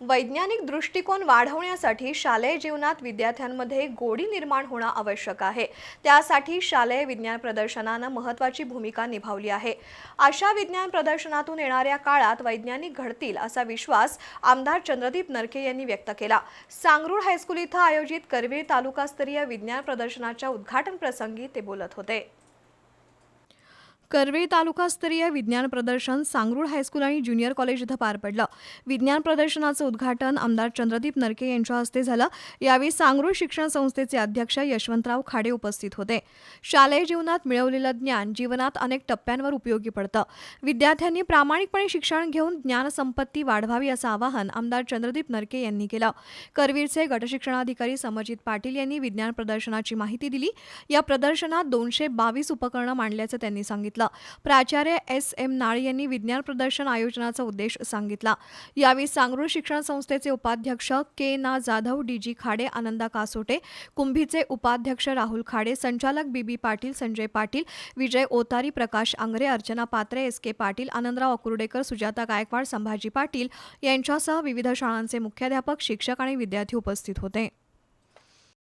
वैज्ञानिक दृष्टिकोन वाढवण्यासाठी शालेय जीवनात विद्यार्थ्यांमध्ये गोडी निर्माण होणं आवश्यक आहे. त्यासाठी शालेय विज्ञान प्रदर्शनानं महत्त्वाची भूमिका निभावली आहे. अशा विज्ञान प्रदर्शनातून येणाऱ्या काळात वैज्ञानिक घडतील असा विश्वास आमदार चंद्रदीप नरके यांनी व्यक्त केला. सांगरूळ हायस्कूल इथं आयोजित करवीर तालुकास्तरीय विज्ञान प्रदर्शनाच्या उद्घाटन प्रसंगी ते बोलत होते. कर्वे तालुकास्तरीय विज्ञान प्रदर्शन सांगरूळ हायस्कूल आणि ज्युनियर कॉलेज इथं पार पडलं. विज्ञान प्रदर्शनाचं उद्घाटन आमदार चंद्रदीप नरके यांच्या हस्ते झालं. यावेळी सांगरूळ शिक्षण संस्थेचे अध्यक्ष यशवंतराव खाडे उपस्थित होते. शालेय जीवनात मिळवलेलं ज्ञान जीवनात अनेक टप्प्यांवर उपयोगी पडतं. विद्यार्थ्यांनी प्रामाणिकपणे शिक्षण घेऊन ज्ञानसंपत्ती वाढवावी असं आवाहन आमदार चंद्रदीप नरके यांनी केलं. करवीरचे गटशिक्षणाधिकारी समजित पाटील यांनी विज्ञान प्रदर्शनाची माहिती दिली. या प्रदर्शनात दोनशे बावीस उपकरणं मांडल्याचं त्यांनी सांगितलं. सांगितलं. प्राचार्य एस. एम. नाळ यांनी विज्ञान प्रदर्शन आयोजनाचा उद्देश सांगितला. यावेळी सांगरूळ शिक्षण संस्थेचे उपाध्यक्ष के. ना. जाधव डी. जी. खाडे आनंदा कासोटे कुंभीचे उपाध्यक्ष राहुल खाडे संचालक बीबी पाटील संजय पाटील विजय ओतारी प्रकाश आंग्रे अर्चना पात्रे एस. के. पाटील आनंदराव अकुर्डेकर सुजाता गायकवाड संभाजी पाटील यांच्यासह विविध शाळांचे मुख्याध्यापक शिक्षक आणि विद्यार्थी उपस्थित होते.